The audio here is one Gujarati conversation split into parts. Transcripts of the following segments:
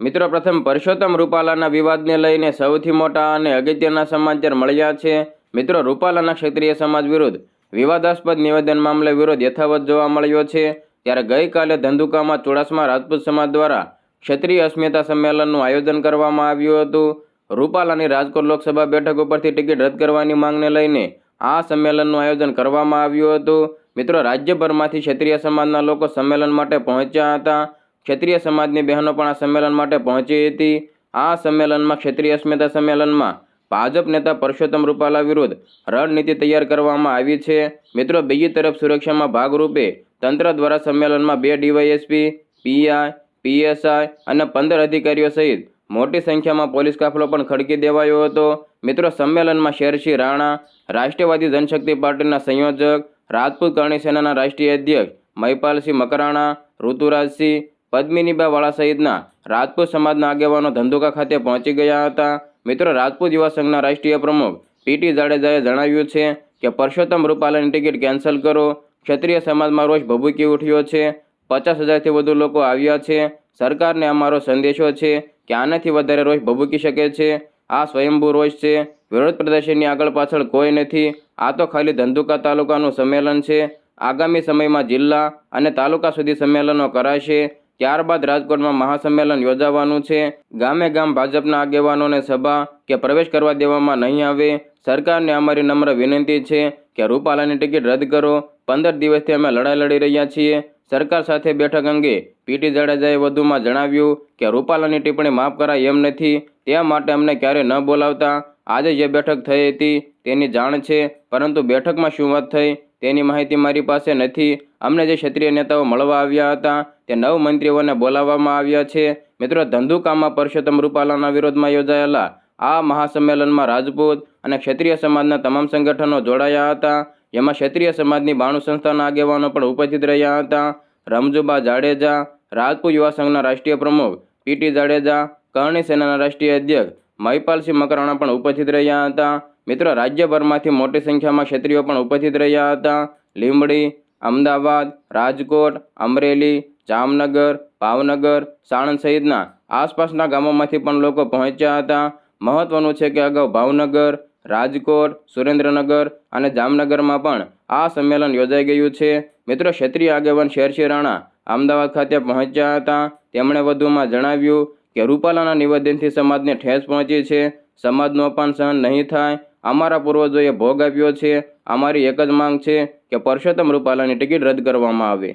મિત્રો, પ્રથમ પરસોત્તમ રૂપાલાના વિવાદને લઈને સૌથી મોટા અને અગત્યના સમાચાર મળ્યા છે. મિત્રો, રૂપાલાના ક્ષત્રિય સમાજ વિરુદ્ધ વિવાદાસ્પદ નિવેદન મામલે વિરોધ યથાવત જોવા મળ્યો છે. ત્યારે ગઈકાલે ધંધુકામાં ચોડાસમા રાજપૂત સમાજ દ્વારા ક્ષત્રિય અસ્મિતા સંમેલનનું આયોજન કરવામાં આવ્યું હતું. રૂપાલાની રાજકોટ લોકસભા બેઠક ઉપરથી ટિકિટ રદ કરવાની માંગને લઈને આ સંમેલનનું આયોજન કરવામાં આવ્યું હતું. મિત્રો, રાજ્યભરમાંથી ક્ષત્રિય સમાજના લોકો સંમેલન માટે પહોંચ્યા હતા. ક્ષત્રિય સમાજની બહેનો પણ આ સંમેલન માટે પહોંચી હતી. આ સંમેલનમાં ક્ષત્રિય અસ્મિતા સંમેલનમાં ભાજપ નેતા પરસોત્તમ રૂપાલા વિરુદ્ધ રણનીતિ તૈયાર કરવામાં આવી છે. મિત્રો, બીજી તરફ સુરક્ષામાં ભાગરૂપે તંત્ર દ્વારા સંમેલનમાં બે ડીવાયએસપી, પીઆઈ, પીએસઆઈ અને પંદર અધિકારીઓ સહિત મોટી સંખ્યામાં પોલીસ કાફલો પણ ખડકી દેવાયો હતો. મિત્રો, સંમેલનમાં શેરસિંહ રાણા રાષ્ટ્રીયવાદી જનશક્તિ પાર્ટીના સંયોજક, રાજપૂત કરણી સેનાના રાષ્ટ્રીય અધ્યક્ષ, મહિપાલસિંહ મકરાણા, ઋતુરાજસિંહ પદ્મિનીબા વાળા સહિતના રાજપૂત સમાજના આગેવાનો ધંધુકા ખાતે પહોંચી ગયા હતા. મિત્રો, રાજપૂત યુવા સંઘના રાષ્ટ્રીય પ્રમુખ પીટી જાડેજાએ જણાવ્યું છે કે, પરસોત્તમ રૂપાલાની ટિકિટ કેન્સલ કરો. ક્ષત્રિય સમાજમાં રોષ ભભૂકી ઉઠ્યો છે. પચાસ હજારથી વધુ લોકો આવ્યા છે. સરકારને અમારો સંદેશો છે કે આનાથી વધારે રોષ ભભૂકી શકે છે. આ સ્વયંભૂ રોષ છે. વિરોધ પ્રદર્શનની આગળ પાછળ કોઈ નથી. આ તો ખાલી ધંધુકા તાલુકાનું સંમેલન છે. આગામી સમયમાં જિલ્લા અને તાલુકા સુધી સંમેલનો કરાશે. ત્યારબાદ રાજકોટમાં મહાસંમેલન યોજાવાનું છે. ગામે ગામ ભાજપના આગેવાનોને સભા કે પ્રવેશ કરવા દેવામાં નહીં આવે. સરકારને અમારી નમ્ર વિનંતી છે કે રૂપાલાની ટિકિટ રદ કરો. પંદર દિવસથી અમે લડાઈ લડી રહ્યા છીએ. સરકાર સાથે બેઠક અંગે પીટી જાડેજાએ વધુમાં જણાવ્યું કે રૂપાલાની ટિપ્પણી માફ કરાય એમ નથી. તે માટે અમને ક્યારેય ન બોલાવતા. આજે જે બેઠક થઈ હતી તેની જાણ છે. પરંતુ બેઠકમાં શું વાત થઈ? તેની માહિતી મારી પાસે નથી. અમને જે ક્ષત્રિય નેતાઓ મળવા આવ્યા હતા, તે નવ મંત્રીઓને બોલાવવામાં આવ્યા છે. મિત્રો ધંધુકામાં પરસોત્તમ રૂપાલાના વિરોધમાં યોજાયેલા આ મહાસંમેલનમાં રાજપૂત અને ક્ષત્રિય સમાજના તમામ સંગઠનો જોડાયા હતા. જેમાં ક્ષત્રિય સમાજની બાણુ સંસ્થાના આગેવાનો પણ ઉપસ્થિત રહ્યા હતા. રમજુબા જાડેજા, રાજપૂત યુવા સંઘના રાષ્ટ્રીય પ્રમુખ પીટી જાડેજા, કરણી સેનાના રાષ્ટ્રીય અધ્યક્ષ મહિપાલસિંહ મકરાણા પણ ઉપસ્થિત રહ્યા હતા. મિત્રો, રાજ્યભરમાંથી મોટી સંખ્યામાં ક્ષત્રિયો પણ ઉપસ્થિત રહ્યા હતા. લીંબડી, અમદાવાદ, રાજકોટ, અમરેલી, જામનગર, ભાવનગર, સાણંદ સહિતના આસપાસના ગામોમાંથી પણ લોકો પહોંચ્યા હતા. મહત્વનું છે કે અગાઉ ભાવનગર, રાજકોટ, સુરેન્દ્રનગર અને જામનગરમાં પણ આ સંમેલન યોજાઈ ગયું છે. મિત્રો, ક્ષત્રિય આગેવાન શેરસિંહ રાણા અમદાવાદ ખાતે પહોંચ્યા હતા. તેમણે વધુમાં જણાવ્યું કે રૂપાલાના નિવેદનથી સમાજને ઠેસ પહોંચી છે. સમાજનું અપમાન સહન નહીં થાય. અમારા પૂર્વજોએ ભોગ આપ્યો છે. અમારી એક જ માંગ છે કે પરસોત્તમ રૂપાલાની ટિકિટ રદ કરવામાં આવે.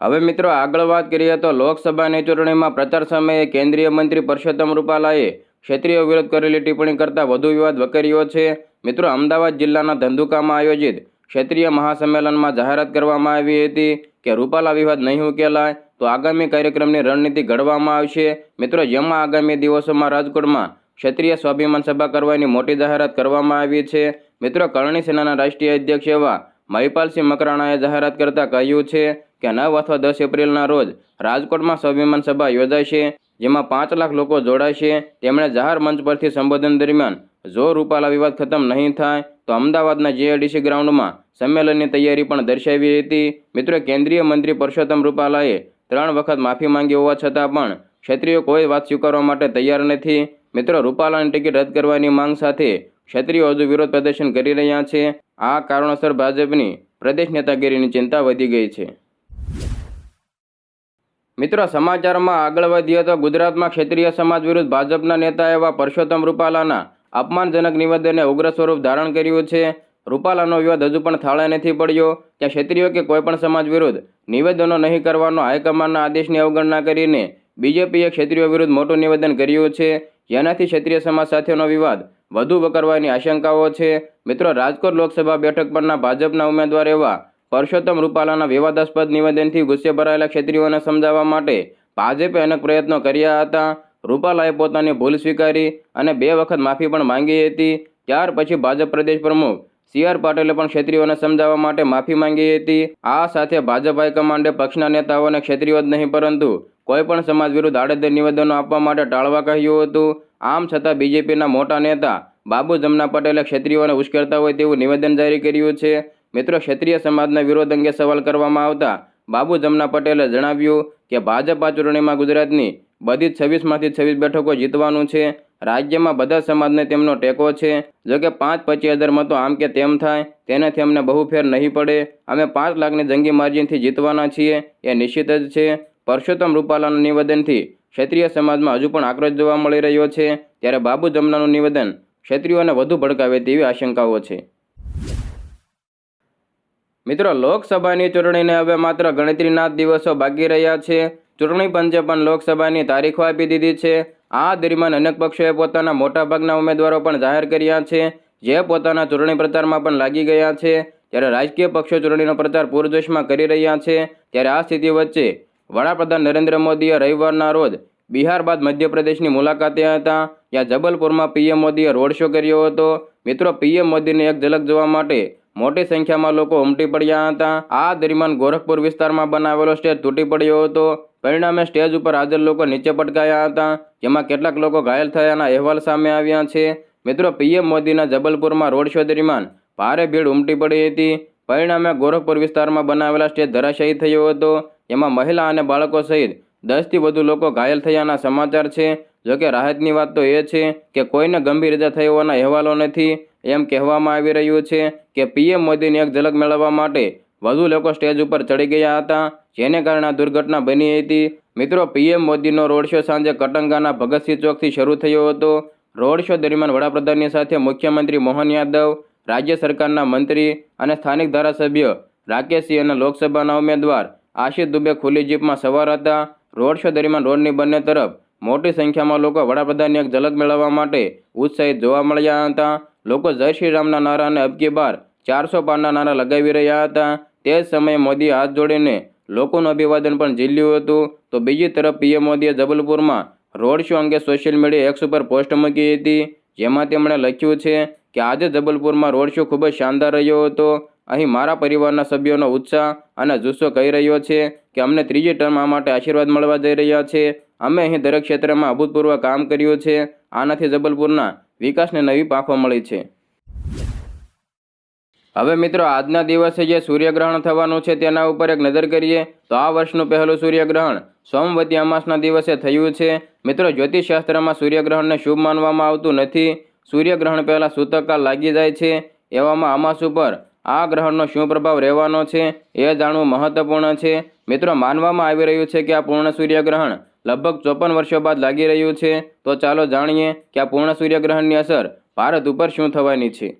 હવે મિત્રો આગળ વાત કરીએ તો લોકસભાની ચૂંટણીમાં પ્રચાર સમયે કેન્દ્રીય મંત્રી પરસોત્તમ રૂપાલાએ ક્ષેત્રીય વિરોધ કરેલી ટિપ્પણી કરતા વધુ વિવાદ વકર્યો છે. મિત્રો અમદાવાદ જિલ્લાના ધંધુકામાં આયોજિત ક્ષેત્રીય મહાસંમેલનમાં જાહેરાત કરવામાં આવી હતી કે રૂપાલા વિવાદ નહીં ઉકેલાય તો આગામી કાર્યક્રમની રણનીતિ ઘડવામાં આવશે. મિત્રો જેમાં આગામી દિવસોમાં રાજકોટમાં ક્ષત્રિય સ્વાભિમાન સભા કરવાની મોટી જાહેરાત કરવામાં આવી છે. મિત્રો, કરણી સેનાના રાષ્ટ્રીય અધ્યક્ષ એવા મહિપાલસિંહ મકરાણાએ જાહેરાત કરતાં કહ્યું છે કે નવ અથવા દસ એપ્રિલના રોજ રાજકોટમાં સ્વાભિમાન સભા યોજાશે, જેમાં પાંચ લાખ લોકો જોડાશે. તેમણે જાહેર મંચ પરથી સંબોધન દરમિયાન જો રૂપાલા વિવાદ ખતમ નહીં થાય તો અમદાવાદના જીએડીસી ગ્રાઉન્ડમાં સંમેલનની તૈયારી પણ દર્શાવી હતી. મિત્રો, કેન્દ્રીય મંત્રી પરસોત્તમ રૂપાલાએ ત્રણ વખત માફી માંગી હોવા છતાં પણ ક્ષત્રિયો કોઈ વાત સ્વીકારવા માટે તૈયાર નથી. મિત્રો, રૂપાલાની ટિકિટ રદ કરવાની માંગ સાથે ક્ષત્રિયો હજુ વિરોધ પ્રદર્શન કરી રહ્યા છે. આ કારણોસર ભાજપની પ્રદેશ નેતાગીરીની ચિંતા વધી ગઈ છે. મિત્રો, સમાચારમાં આગળ વધીએ તો ગુજરાતમાં ક્ષેત્રીય સમાજ વિરુદ્ધ ભાજપના નેતા એવા પરસોત્તમ રૂપાલાના અપમાનજનક નિવેદને ઉગ્ર સ્વરૂપ ધારણ કર્યું છે. રૂપાલાનો વિવાદ હજુ પણ થાળે નથી પડ્યો. ત્યાં ક્ષત્રિયો કે કોઈપણ સમાજ વિરુદ્ધ નિવેદનો નહીં કરવાનો હાઈકમાન્ડના આદેશની અવગણના કરીને બીજેપીએ ક્ષેત્રીયો વિરુદ્ધ મોટું નિવેદન કર્યું છે. જેનાથી ક્ષત્રિય સમાજ સાથેનો વિવાદ વધુ વકરવાની આશંકાઓ છે. મિત્રો, રાજકોટ લોકસભા બેઠક પરના ભાજપના ઉમેદવાર એવા પરસોત્તમ રૂપાલાના વિવાદાસ્પદ નિવેદનથી ગુસ્સે ભરાયેલા ક્ષત્રિયોને સમજાવવા માટે ભાજપે અનેક પ્રયત્નો કર્યા હતા. રૂપાલાએ પોતાની ભૂલ સ્વીકારી અને બે વખત માફી પણ માંગી હતી. ત્યાર પછી ભાજપ પ્રદેશ પ્રમુખ સી આર પાટીલે પણ ક્ષત્રિયોને સમજાવવા માટે માફી માંગી હતી. આ સાથે ભાજપ હાઈકમાન્ડે પક્ષના નેતાઓને ક્ષત્રિયો જ નહીં પરંતુ કોઈપણ સમાજ વિરુદ્ધ આડેધડ નિવેદનો આપવા માટે ટાળવા કહ્યું હતું. આમ છતાં બીજેપીના મોટા નેતા બાબુ જમના પટેલે ક્ષત્રિયોને ઉશ્કેરતા હોય તેવું નિવેદન જારી કર્યું છે. મિત્રો, ક્ષત્રિય સમાજના વિરોધ અંગે સવાલ કરવામાં આવતા બાબુ જમના પટેલે જણાવ્યું કે ભાજપા ચૂંટણીમાં ગુજરાતની બધી છવ્વીસમાંથી છવ્વીસ બેઠકો જીતવાનું છે. રાજ્યમાં બધા સમાજને તેમનો ટેકો છે. જો કે પાંચ પચીસ હજાર મતો આમ કે તેમ થાય, તેનાથી અમને બહુ ફેર નહીં પડે. અમે પાંચ લાખની જંગી માર્જિનથી જીતવાના છીએ, એ નિશ્ચિત જ છે. પરસોત્તમ રૂપાલાના નિવેદનથી ક્ષત્રિય સમાજમાં હજુ પણ આક્રોશ જોવા મળી રહ્યો છે, ત્યારે બાબુ જમનાનું નિવેદન ક્ષત્રિયોને વધુ ભડકાવે તેવી આશંકાઓ છે. મિત્રો, લોકસભાની ચૂંટણીને હવે માત્ર ગણતરીના દિવસો બાકી રહ્યા છે. ચૂંટણી પંચે પણ લોકસભાની તારીખો આપી દીધી છે. આ દરમિયાન અનેક પક્ષોએ પોતાના મોટાભાગના ઉમેદવારો પણ જાહેર કર્યા છે, જે પોતાના ચૂંટણી પ્રચારમાં પણ લાગી ગયા છે. ત્યારે રાજકીય પક્ષો ચૂંટણીનો પ્રચાર પૂરજોશમાં કરી રહ્યા છે, ત્યારે આ સ્થિતિ વચ્ચે વડાપ્રધાન નરેન્દ્ર મોદીએ રવિવારના રોજ બિહાર બાદ મધ્યપ્રદેશની મુલાકાતે હતા. જ્યાં જબલપુરમાં પીએમ મોદીએ રોડ શો કર્યો હતો. મિત્રો, પીએમ મોદીને એક ઝલક જોવા માટે મોટી સંખ્યામાં લોકો ઉમટી પડ્યા હતા. આ દરમિયાન ગોરખપુર વિસ્તારમાં બનાવેલો સ્ટેજ તૂટી પડ્યો હતો. પરિણામે સ્ટેજ ઉપર હાજર લોકો નીચે પટકાયા હતા, જેમાં કેટલાક લોકો ઘાયલ થયાના અહેવાલ સામે આવ્યા છે. મિત્રો, પીએમ મોદીના જબલપુરમાં રોડ શો દરમિયાન ભારે ભીડ ઉમટી પડી હતી. પરિણામે ગોરખપુર વિસ્તારમાં બનાવેલા સ્ટેજ ધરાશાયી થયો હતો. એમાં મહિલા અને બાળકો સહિત દસથી વધુ લોકો ઘાયલ થયાના સમાચાર છે. જોકે રાહતની વાત તો એ છે કે કોઈને ગંભીર ઇજા થઈ હોવાના અહેવાલો નથી. એમ કહેવામાં આવી રહ્યું છે કે પીએમ મોદીની એક ઝલક મેળવવા માટે વધુ લોકો સ્ટેજ ઉપર ચડી ગયા હતા, જેને કારણે આ દુર્ઘટના બની હતી. મિત્રો, પીએમ મોદીનો રોડ શો સાંજે કટંગાના ભગતસિંહ ચોકથી શરૂ થયો હતો. રોડ શો દરમિયાન વડાપ્રધાનની સાથે મુખ્યમંત્રી મોહન યાદવ, રાજ્ય સરકારના મંત્રી અને સ્થાનિક ધારાસભ્ય રાકેશસિંહ અને લોકસભાના ઉમેદવાર આશિષ દુબે ખુલ્લી જીપમાં સવાર હતા. રોડ શો દરમિયાન રોડની બંને તરફ મોટી સંખ્યામાં લોકો વડાપ્રધાનની એક ઝલક મેળવવા માટે ઉત્સાહિત જોવા મળ્યા હતા. લોકો જય શ્રી રામના નારા અને અબકી બાર ચારસો પારના નારા લગાવી રહ્યા હતા. તે જ સમયે મોદીએ હાથ જોડીને લોકોનું અભિવાદન પણ ઝીલ્યું હતું. તો બીજી તરફ પીએમ મોદીએ જબલપુરમાં રોડ શો અંગે સોશિયલ મીડિયા એક્સ ઉપર પોસ્ટ મૂકી હતી. જેમાં તેમણે લખ્યું છે કે આજે જબલપુરમાં રોડ શો ખૂબ જ શાનદાર રહ્યો હતો. અહીં મારા પરિવારના સભ્યોનો ઉત્સાહ અને જુસ્સો કહી રહ્યો છે કે અમને ત્રીજી ટર્મ આ માટે આશીર્વાદ મળવા જઈ રહ્યા છે. અમે અહીં દરેક ક્ષેત્રમાં અભૂતપૂર્વ કામ કર્યું છે. આનાથી જબલપુરના વિકાસને નવી પાંખો મળી છે. હવે મિત્રો, આજના દિવસે જે સૂર્યગ્રહણ થવાનું છે તેના ઉપર એક નજર કરીએ તો આ વર્ષનું પહેલું સૂર્યગ્રહણ સોમવતી અમાસના દિવસે થયું છે. મિત્રો, જ્યોતિષશાસ્ત્રમાં સૂર્યગ્રહણને શુભ માનવામાં આવતું નથી. સૂર્યગ્રહણ પહેલાં સૂતકકાળ લાગી જાય છે. એવામાં અમાસ ઉપર આ ગ્રહણનો શું પ્રભાવ રહેવાનો છે એ જાણવું મહત્વપૂર્ણ છે. મિત્રો, માનવામાં આવી રહ્યું છે કે આ પૂર્ણ સૂર્યગ્રહણ લગભગ ચોપન વર્ષો બાદ લાગી રહ્યું છે. તો ચાલો જાણીએ કે આ પૂર્ણ સૂર્યગ્રહણની અસર ભારત ઉપર શું થવાની છે.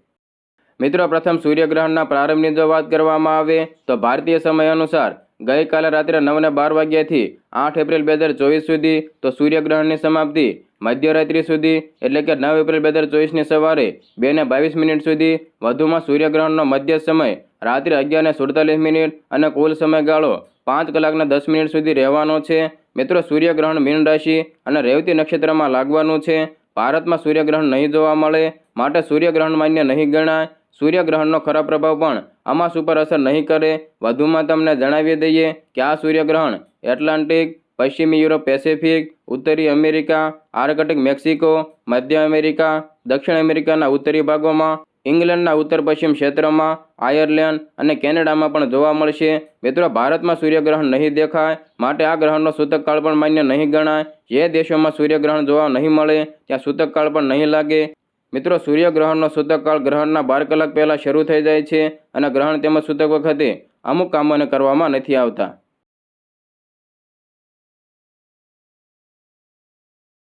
મિત્રો, પ્રથમ સૂર્યગ્રહણના પ્રારંભની જો વાત કરવામાં આવે, તો ભારતીય સમય અનુસાર ગઈકાલે રાત્રે નવને બાર વાગ્યાથી આઠ એપ્રિલ બે હજાર ચોવીસ સુધી તો સૂર્યગ્રહણની સમાપ્તિ મધ્યરાત્રિ સુધી, એટલે કે નવ એપ્રિલ બે હજાર ચોવીસની સવારે બે ને બાવીસ મિનિટ સુધી, વધુમાં સૂર્યગ્રહણનો મધ્ય સમય રાત્રે અગિયારને સુડતાલીસ મિનિટ અને કુલ સમયગાળો પાંચ કલાકને દસ મિનિટ સુધી રહેવાનો છે. મિત્રો, સૂર્યગ્રહણ મીન રાશિ અને રેવતી નક્ષત્રમાં લાગવાનું છે. ભારતમાં સૂર્યગ્રહણ નહીં જોવા મળે, માટે સૂર્યગ્રહણ માન્ય નહીં ગણાય. સૂર્યગ્રહણનો ખરાબ પ્રભાવ પણ અમાસ ઉપર અસર નહીં કરે. વધુમાં તમને જણાવી દઈએ કે આ સૂર્યગ્રહણ એટલાન્ટિક પશ્ચિમી યુરોપ, પેસેફિક, ઉત્તરી અમેરિકા, આર્કટિક મેક્સિકો, મધ્ય અમેરિકા, દક્ષિણ અમેરિકાના ઉત્તરી ભાગોમાં, ઇંગ્લેન્ડના ઉત્તર પશ્ચિમ ક્ષેત્રમાં, આયર્લેન્ડ અને કેનેડામાં પણ જોવા મળશે. મિત્રો, ભારતમાં સૂર્યગ્રહણ નહીં દેખાય, માટે આ ગ્રહણનો સૂતકકાળ પણ માન્ય નહીં ગણાય. જે દેશોમાં સૂર્યગ્રહણ જોવા નહીં મળે, ત્યાં સૂતકકાળ પણ નહીં લાગે. મિત્રો, સૂર્યગ્રહણનો સૂતકકાળ ગ્રહણના બાર કલાક પહેલાં શરૂ થઈ જાય છે અને ગ્રહણ તેમજ સૂતક વખતે અમુક કામોને કરવામાં નથી આવતા.